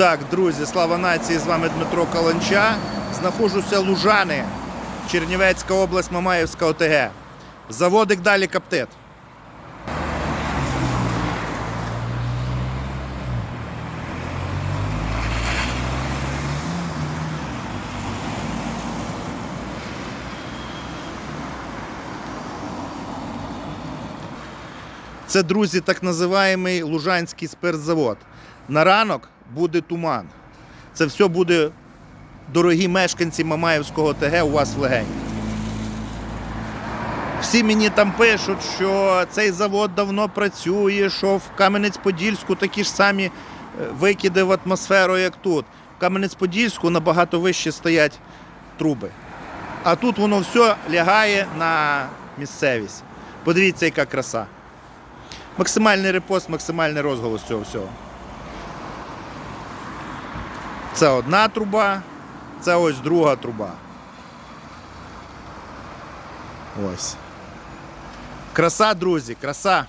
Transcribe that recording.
Так, друзі, слава нації! З вами Дмитро Каланча. Знаходжуся Лужани, Чернівецька область, Мамаївська ОТГ. Заводик далі каптет. Це, друзі, так називаємий Лужанський спиртзавод. На ранок буде туман. Це все буде, дорогі мешканці Мамаївського ТГ, у вас в легені. Всі мені там пишуть, що цей завод давно працює, що в Кам'янець-Подільську такі ж самі е, викиди в атмосферу, як тут. В Кам'янець-Подільську набагато вище стоять труби. А тут воно все лягає на місцевість. Подивіться, яка краса. Максимальний репост, максимальний розголос цього всього. Це одна труба, це ось друга труба. Ось. Краса, друзі, краса.